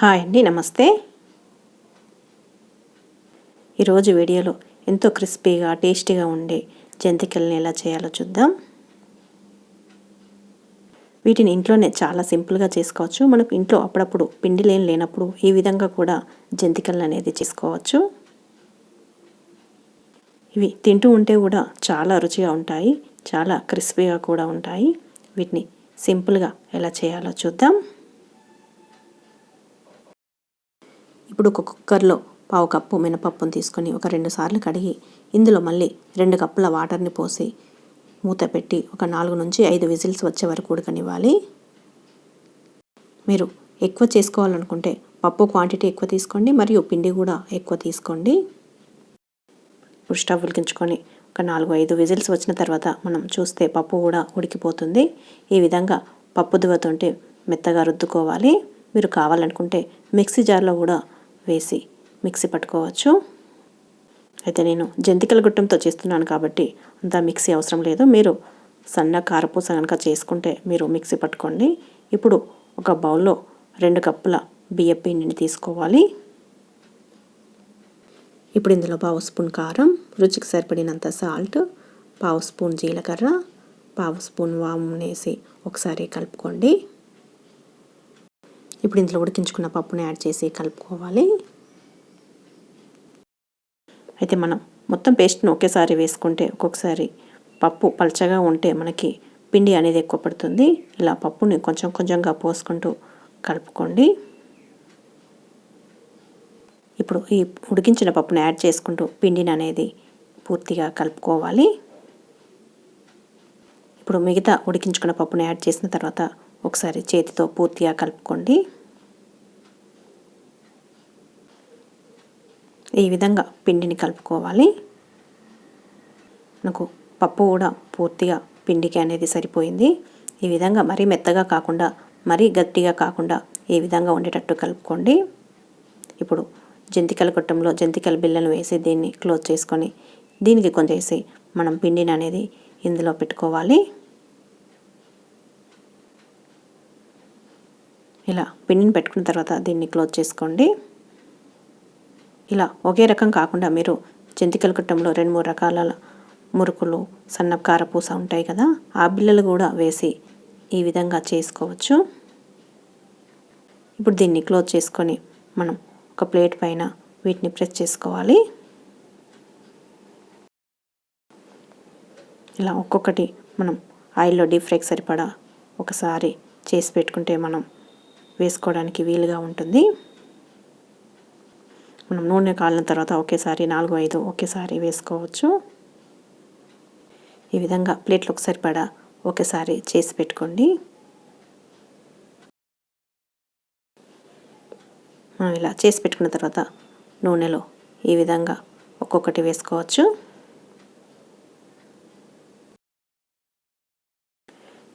Hi అండి నమస్తే. ఈరోజు వీడియోలో ఎంతో క్రిస్పీగా టేస్టీగా ఉండే జంతికల్ని ఎలా చేయాలో చూద్దాం. వీటిని ఇంట్లోనే చాలా సింపుల్గా చేసుకోవచ్చు. మనకు ఇంట్లో అప్పుడప్పుడు పిండి లేని లేనప్పుడు ఈ విధంగా కూడా జంతికలను అనేది చేసుకోవచ్చు. ఇవి తింటూ ఉంటే కూడా చాలా రుచిగా ఉంటాయి చాలా క్రిస్పీగా కూడా ఉంటాయి. వీటిని సింపుల్గా ఎలా చేయాలో చూద్దాం. ఇప్పుడు ఒక కుక్కర్లో పావు కప్పు మినపప్పును తీసుకొని ఒక రెండు సార్లు కడిగి ఇందులో మళ్ళీ రెండు కప్పుల వాటర్ని పోసి మూత పెట్టి ఒక నాలుగు నుంచి ఐదు విజిల్స్ వచ్చే వరకు ఉడకనివ్వాలి. మీరు ఎక్కువ చేసుకోవాలనుకుంటే పప్పు క్వాంటిటీ ఎక్కువ తీసుకోండి మరియు పిండి కూడా ఎక్కువ తీసుకోండి. ఇప్పుడు స్టవ్ ఉడికించుకొని ఒక నాలుగు ఐదు విజిల్స్ వచ్చిన తర్వాత మనం చూస్తే పప్పు కూడా ఉడికిపోతుంది. ఈ విధంగా పప్పు దువ్వతుంటే మెత్తగా రుద్దుకోవాలి. మీరు కావాలనుకుంటే మిక్సీ జార్లో కూడా వేసి మిక్సీ పట్టుకోవచ్చు. అయితే నేను జంతికల గుట్టంతో చేస్తున్నాను కాబట్టి అంత మిక్సీ అవసరం లేదు. మీరు సన్న కారపూస కనుక చేసుకుంటే మీరు మిక్సీ పట్టుకోండి. ఇప్పుడు ఒక బౌల్లో రెండు కప్పుల బియ్యం పిండిని తీసుకోవాలి. ఇప్పుడు ఇందులో పావు స్పూన్ కారం రుచికి సరిపడినంత సాల్ట్ పావు స్పూన్ జీలకర్ర పావు స్పూన్ వాము వేసి ఒకసారి కలుపుకోండి. ఇప్పుడు ఇందులో ఉడికించుకున్న పప్పుని యాడ్ చేసి కలుపుకోవాలి. అయితే మనం మొత్తం పేస్ట్ను ఒకేసారి వేసుకుంటే ఒక్కొక్కసారి పప్పు పల్చగా ఉంటే మనకి పిండి అనేది ఎక్కువ పడుతుంది. ఇలా పప్పుని కొంచెం కొంచెంగా పోసుకుంటూ కలుపుకోండి. ఇప్పుడు ఈ ఉడికించిన పప్పుని యాడ్ చేసుకుంటూ పిండిని అనేది పూర్తిగా కలుపుకోవాలి. ఇప్పుడు మిగతా ఉడికించుకున్న పప్పుని యాడ్ చేసిన తర్వాత ఒకసారి చేతితో పూర్తిగా కలుపుకోండి. ఈ విధంగా పిండిని కలుపుకోవాలి. నాకు పప్పు కూడా పూర్తిగా పిండికి అనేది సరిపోయింది. ఈ విధంగా మరీ మెత్తగా కాకుండా మరీ గట్టిగా కాకుండా ఈ విధంగా ఉండేటట్టు కలుపుకోండి. ఇప్పుడు జంతికల కొట్టంలో జంతికల బిళ్ళను వేసి దీన్ని క్లోజ్ చేసుకొని దీనికి కొంచెం వేసి మనం పిండిని అనేది ఇందులో పెట్టుకోవాలి. ఇలా పిండిని పెట్టుకున్న తర్వాత దీన్ని క్లోజ్ చేసుకోండి. ఇలా ఒకే రకం కాకుండా మీరు జంతికల కుట్టంలో రెండు మూడు రకాల మురుకులు సన్న కారపూస ఉంటాయి కదా ఆ బిళ్ళలు కూడా వేసి ఈ విధంగా చేసుకోవచ్చు. ఇప్పుడు దీన్ని క్లోజ్ చేసుకొని మనం ఒక ప్లేట్ పైన వీటిని ప్రెస్ చేసుకోవాలి. ఇలా ఒక్కొక్కటి మనం ఆయిల్లో డీప్ ఫ్రైకి సరిపడా ఒకసారి చేసి పెట్టుకుంటే మనం వేసుకోవడానికి వీలుగా ఉంటుంది. మనం నూనె కాలిన తర్వాత ఒకేసారి నాలుగు ఐదు ఒకేసారి వేసుకోవచ్చు. ఈ విధంగా ప్లేట్లోకి సరిపడా ఒకేసారి చేసి పెట్టుకోండి. మనం ఇలా చేసి పెట్టుకున్న తర్వాత నూనెలో ఈ విధంగా ఒక్కొక్కటి వేసుకోవచ్చు.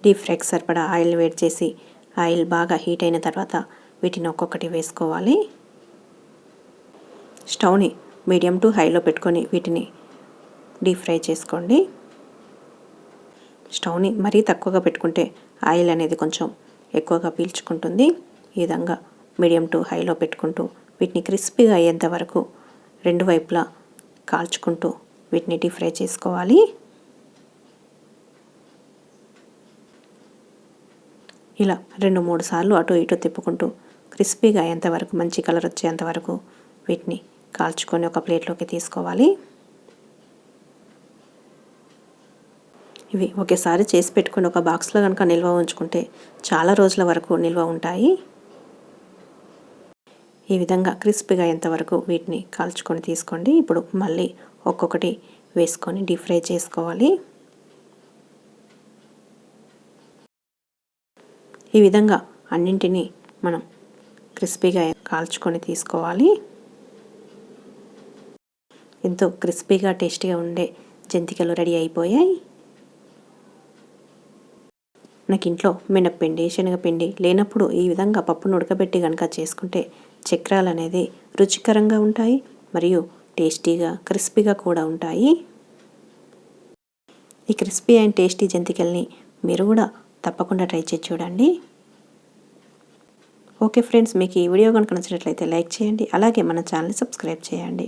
డీప్ ఫ్రైకి సరిపడా ఆయిల్ వేడి చేసి ఆయిల్ బాగా హీట్ అయిన తర్వాత వీటిని ఒక్కొక్కటి వేసుకోవాలి. స్టవ్ని మీడియం టు హైలో పెట్టుకొని వీటిని డీప్ ఫ్రై చేసుకోండి. స్టవ్ని మరీ తక్కువగా పెట్టుకుంటే ఆయిల్ అనేది కొంచెం ఎక్కువగా పీల్చుకుంటుంది. ఈ విధంగా మీడియం టు హైలో పెట్టుకుంటూ వీటిని క్రిస్పీగా అయ్యేంత వరకు రెండు వైపులా కాల్చుకుంటూ వీటిని డీప్ ఫ్రై చేసుకోవాలి. ఇలా రెండు మూడు సార్లు అటు ఇటు తిప్పుకుంటూ క్రిస్పీగా అయ్యేంతవరకు మంచి కలర్ వచ్చేంతవరకు వీటిని కాల్చుకొని ఒక ప్లేట్లోకి తీసుకోవాలి. ఇవి ఒకేసారి చేసి పెట్టుకుని ఒక బాక్స్లో కనుక నిల్వ ఉంచుకుంటే చాలా రోజుల వరకు నిల్వ ఉంటాయి. ఈ విధంగా క్రిస్పీగా ఎంతవరకు వీటిని కాల్చుకొని తీసుకోండి. ఇప్పుడు మళ్ళీ ఒక్కొక్కటి వేసుకొని డీప్ ఫ్రై చేసుకోవాలి. ఈ విధంగా అన్నింటినీ మనం క్రిస్పీగా కాల్చుకొని తీసుకోవాలి. ఎంతో క్రిస్పీగా టేస్టీగా ఉండే జంతికలు రెడీ అయిపోయాయి. నాకు ఇంట్లో మినప్పిండి శనగపిండి లేనప్పుడు ఈ విధంగా పప్పును ఉడకబెట్టి కనుక చేసుకుంటే చక్రాలు అనేది రుచికరంగా ఉంటాయి మరియు టేస్టీగా క్రిస్పీగా కూడా ఉంటాయి. ఈ క్రిస్పీ అండ్ టేస్టీ జంతికల్ని మీరు కూడా తప్పకుండా ట్రై చేసి చూడండి. ఓకే ఫ్రెండ్స్ మీకు ఈ వీడియో కనుక నచ్చినట్లయితే లైక్ చేయండి అలాగే మన ఛానల్ని సబ్స్క్రైబ్ చేయండి.